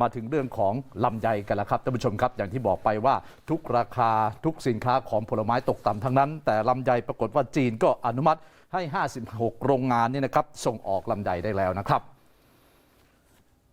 มาถึงเรื่องของลำไยกันแล้วครับท่านผู้ชมครับ อย่างที่บอกไปว่าทุกราคาทุกสินค้าของผลไม้ตกต่ำทั้งนั้น แต่ลำไยปรากฏว่าจีนก็อนุมัติให้ 56 โรงงานนี่นะครับส่งออกลำไยได้แล้วนะครับ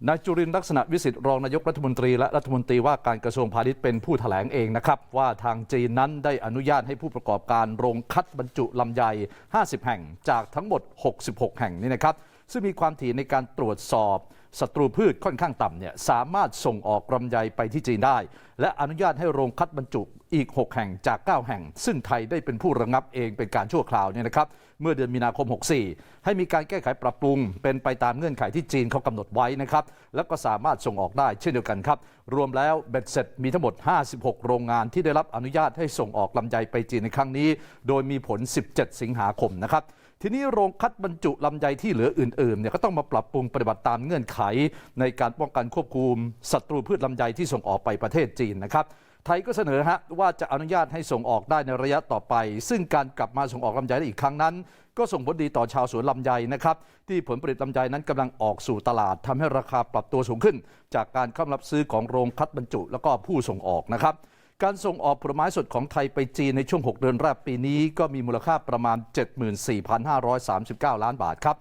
นายจุรินทร์ลักษณะวิสิทธิ์รองนายกรัฐมนตรีและรัฐมนตรีว่าการกระทรวงพาณิชย์เป็นผู้แถลงเองนะครับ ว่าทางจีนนั้นได้อนุญาตให้ผู้ประกอบการโรงคัดบรรจุลำไย 50 แห่งจากทั้งหมด 66 แห่งนี้นะครับ ซึ่งมีความถี่ในการตรวจสอบ ศัตรูพืชค่อนข้างต่ำเนี่ยสามารถส่งออกลำไยไปที่จีนได้ และอนุญาตให้โรงคัดบรรจุอีก 6 แห่งจาก 9 แห่ง ซึ่งไทยได้เป็นผู้ระงับเองเป็นการชั่วคราวเนี่ยนะครับเมื่อเดือนมีนาคม 64 ให้มีการแก้ไขปรับปรุง เป็นไปตามเงื่อนไขที่จีนเขากำหนดไว้นะครับแล้วก็สามารถส่งออกได้เช่นเดียวกันครับ รวมแล้วเบ็ดเสร็จมีทั้งหมด 56 โรงงานที่ได้รับอนุญาตให้ส่งออกลำไยไปจีนในครั้งนี้ โดยมีผล 17 สิงหาคมนะครับ ทีนี้โรงคัดบรรจุลำไยที่เหลืออื่นๆเนี่ยก็ต้องมาปรับปรุงปฏิบัติตามเงื่อนไข ในการป้องกันควบคุมศัตรูพืชลำไยที่ส่งออกไปประเทศจีนนะครับไทยก็เสนอฮะว่าจะอนุญาตให้ส่งออกได้ในระยะต่อไป ซึ่งการกลับมาส่งออกลำไยได้อีกครั้งนั้น ก็ส่งผลดีต่อชาวสวนลำไยนะครับที่ผลผลิตลำไยนั้นกำลังออกสู่ตลาดทำให้ราคาปรับตัวสูงขึ้น จากการเข้ารับซื้อของโรงคัดบรรจุ แล้วก็ผู้ส่งออกนะครับ การส่งออกผลไม้สดของไทยไปจีนในช่วง 6 เดือนแรกปีนี้ ก็มีมูลค่าประมาณ 74,539 ล้านบาทครับ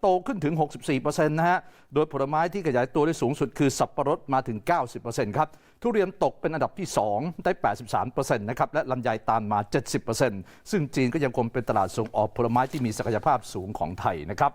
โตขึ้นถึง 64%นะฮะ โดยผลไม้ที่ขยายตัวได้สูงสุดคือสับปะรดมาถึง 90%ครับ ทุเรียนตกเป็นอันดับที่ 2 ได้ 83%นะครับ และลำไยตามมา 70%ซึ่งจีนก็ยังคงเป็นตลาดส่งออกผลไม้ที่มีศักยภาพสูงของไทยนะครับ